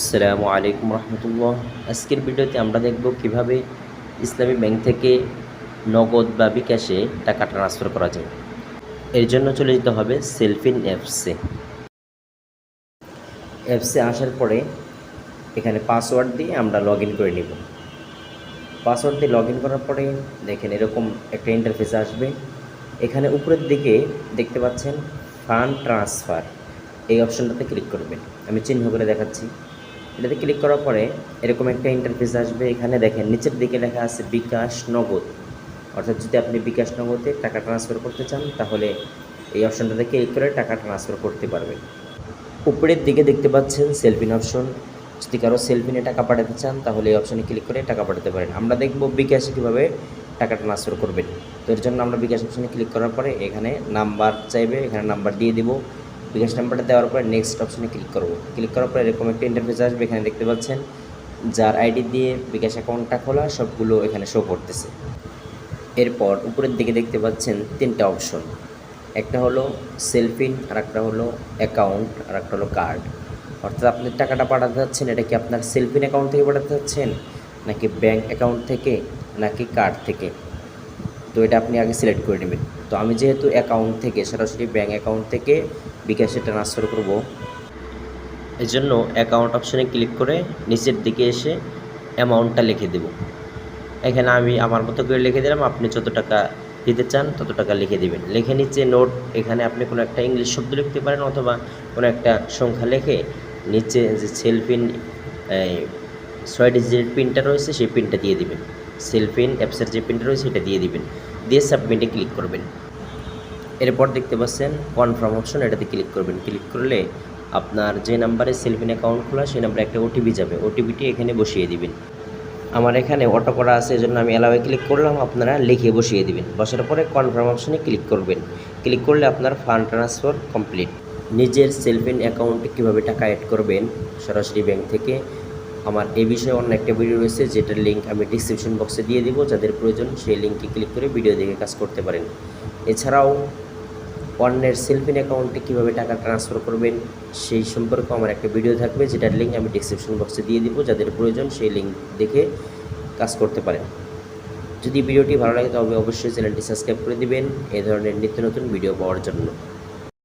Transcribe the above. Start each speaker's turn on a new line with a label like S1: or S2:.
S1: আসসালামু আলাইকুম রহমতুল্লাহ। আজকের ভিডিওতে আমরা দেখব কীভাবে ইসলামী ব্যাংক থেকে নগদ বা বিকাশে টাকা ট্রান্সফার করা যায়। এর জন্য চলে যেতে হবে সেলফিন অ্যাপসে। অ্যাপসে আসার পরে এখানে পাসওয়ার্ড দিয়ে আমরা লগ করে নিব। পাসওয়ার্ড দিয়ে লগ করার পরে দেখেন এরকম একটা ইন্টারফেস আসবে। এখানে উপরের দিকে দেখতে পাচ্ছেন ফান্ড ট্রান্সফার এই অপশনটাতে ক্লিক করবেন। আমি চিহ্ন করে দেখাচ্ছি। এটাতে ক্লিক করার পরে এরকম একটা ইন্টারফেস আসবে। এখানে দেখেন, নিচের দিকে লেখা আছে বিকাশ নগদ। অর্থাৎ যদি আপনি বিকাশ নগদে টাকা ট্রান্সফার করতে চান, তাহলে এই অপশনটাতে ক্লিক করে টাকা ট্রান্সফার করতে পারবেন। উপরের দিকে দেখতে পাচ্ছেন সেলফিন অপশন যদি কারও সেলফিনে টাকা পাঠাতে চান, তাহলে এই অপশনে ক্লিক করে টাকা পাঠাতে পারেন। আমরা দেখব বিকাশে কীভাবে টাকা ট্রান্সফার করবেন। তো এর জন্য আমরা বিকাশ অপশনে ক্লিক করার পরে এখানে নাম্বার চাইবে। এখানে নাম্বার দিয়ে দিব। বিকাশ নাম্বারটা দেওয়ার পরে নেক্সট অপশনে ক্লিক করব। ক্লিক করার পরে এরকম একটা ইন্টারফেস আসবে, এখানে দেখতে পাচ্ছেন, যার আইডি দিয়ে বিকাশ অ্যাকাউন্টটা খোলা, সবগুলো এখানে শো করতেছে। এরপর উপরের দিকে দেখতে পাচ্ছেন তিনটা অপশন একটা হলো সেলফিন আর একটা হলো অ্যাকাউন্ট আর একটা হলো কার্ড অর্থাৎ আপনি টাকাটা পাঠাতে চাচ্ছেন এটা কি আপনার সেলফিন অ্যাকাউন্ট থেকে পাঠাতে চাচ্ছেন নাকি ব্যাংক অ্যাকাউন্ট থেকে, নাকি কার্ড থেকে? তো এটা আপনি আগে সিলেক্ট করে নেবেন। তো আমি যেহেতু অ্যাকাউন্ট থেকে, সরাসরি ব্যাঙ্ক অ্যাকাউন্ট থেকে বিকাশে ট্রান্সফার করব এই জন্য অ্যাকাউন্ট অপশানে ক্লিক করে নিচের দিকে এসে অ্যামাউন্টটা লিখে দেব। এখানে আমি আমার মতো করে লিখে দিলাম, আপনি যত টাকা দিতে চান তত টাকা লিখে দেবেন। লিখে নিচে নোট এখানে আপনি কোনো একটা ইংলিশ শব্দ লিখতে পারেন অথবা কোনো একটা সংখ্যা লিখে নিচে যে সেলফিন ছয় ডিজিটের পিনটা রয়েছে, সেই পিনটা দিয়ে দিবেন। সেলফিন, অ্যাপসের যে পিনটা রয়েছে সেটা দিয়ে দিবেন। দিয়ে সাবমিটে ক্লিক করবেন। এরপর দেখতে পাচ্ছেন কনফার্ম অপশন এটাতে ক্লিক করবেন। ক্লিক করলে আপনার যে নাম্বারে সেলফিন অ্যাকাউন্ট খোলা, সেই নাম্বারে একটা ওটিপি যাবে। ওটিপিটি এখানে বসিয়ে দিবেন। আমার এখানে অটো করা আছে, এজন্য আমি অ্যালাওয়ে ক্লিক করলাম, আপনারা লিখে বসিয়ে দিবেন। বসার পরে কনফার্ম অপশনে ক্লিক করবেন। ক্লিক করলে আপনার ফান্ড ট্রান্সফার কমপ্লিট নিজের সেলফিন অ্যাকাউন্টে কীভাবে টাকা অ্যাড করবেন, সরাসরি ব্যাংক থেকে আমার এই বিষয়ে অন্য একটা ভিডিও রয়েছে, যেটার লিঙ্ক আমি ডিসক্রিপশন বক্সে দিয়ে দিব। যাদের প্রয়োজন, সেই লিঙ্কে ক্লিক করে ভিডিও দেখে কাজ করতে পারেন। এছাড়াও, অন্যের সেলফিন অ্যাকাউন্টে কীভাবে টাকা ট্রান্সফার করবেন, সেই সম্পর্কে আমার একটা ভিডিও থাকবে, যেটার লিঙ্ক আমি ডিসক্রিপশন বক্সে দিয়ে দিব। যাদের প্রয়োজন, সেই লিঙ্ক দেখে কাজ করতে পারেন। যদি ভিডিওটি ভালো লাগে, তবে অবশ্যই চ্যানেলটি সাবস্ক্রাইব করে দিবেন। এই ধরনের নিত্য নতুন ভিডিও পাওয়ার জন্য।